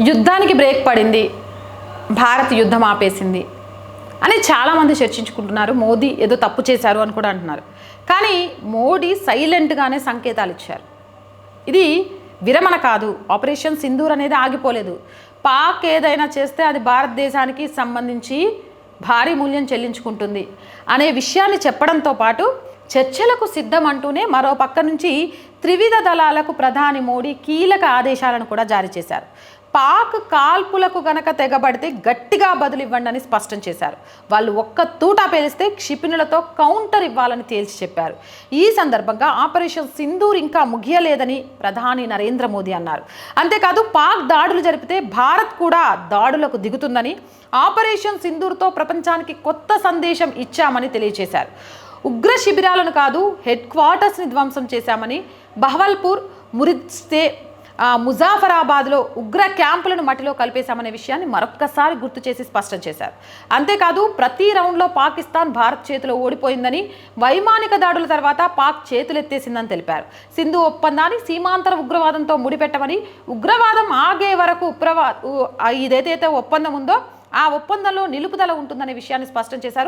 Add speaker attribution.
Speaker 1: యుద్ధానికి బ్రేక్ పడింది. భారత్ యుద్ధం ఆపేసింది. అని చాలామంది చర్చించుకుంటున్నారు. మోదీ ఏదో తప్పు చేశారు అని కూడా అంటున్నారు. కానీ మోడీ సైలెంట్గానే సంకేతాలు ఇచ్చారు ఇది విరమణ కాదు. ఆపరేషన్ సింధూర్ అనేది ఆగిపోలేదు. పాక్ ఏదైనా చేస్తే అది భారతదేశానికి సంబంధించి భారీ మూల్యం చెల్లించుకుంటుంది. అనే విషయాన్ని చెప్పడంతో పాటు చర్చలకు సిద్ధం అంటూనే మరో పక్క నుంచి త్రివిధ దళాలకు ప్రధాని మోడీ కీలక ఆదేశాలను కూడా జారీ చేశారు. పాక్ కాల్పులకు గనక తెగబడితే గట్టిగా బదులివ్వండి అని స్పష్టం చేశారు. వాళ్ళు ఒక్క తూటా పేలిస్తే క్షిపణులతో కౌంటర్ ఇవ్వాలని తేల్చి చెప్పారు. ఈ సందర్భంగా ఆపరేషన్ సింధూర్ ఇంకా ముగియలేదని ప్రధాని నరేంద్ర మోదీ అన్నారు. అంతేకాదు పాక్ దాడులు జరిపితే భారత్ కూడా దాడులకు దిగుతుందని ఆపరేషన్ సింధూర్తో ప్రపంచానికి కొత్త సందేశం ఇచ్చామని తెలియజేశారు ఉగ్ర శిబిరాలను కాదు హెడ్ క్వార్టర్స్ని ధ్వంసం చేశామని బహవల్పూర్ మురిస్తే ముజాఫరాబాద్లో ఉగ్ర క్యాంపులను మట్టిలో కలిపేశామనే విషయాన్ని మరొక్కసారి గుర్తు చేసి స్పష్టం చేశారు. అంతేకాదు ప్రతి రౌండ్లో పాకిస్తాన్ భారత్ చేతిలో ఓడిపోయిందని వైమానిక దాడుల తర్వాత పాక్ చేతులెత్తేసిందని తెలిపారు. సింధు ఒప్పందాన్ని సీమాంతర ఉగ్రవాదంతో ముడిపెట్టమని ఉగ్రవాదం ఆగే వరకు ఉగ్రవా ఇదేదైతే ఒప్పందం ఉందో ఆ ఒప్పందంలో నిలుపుదల ఉంటుందనే విషయాన్ని స్పష్టం చేశారు.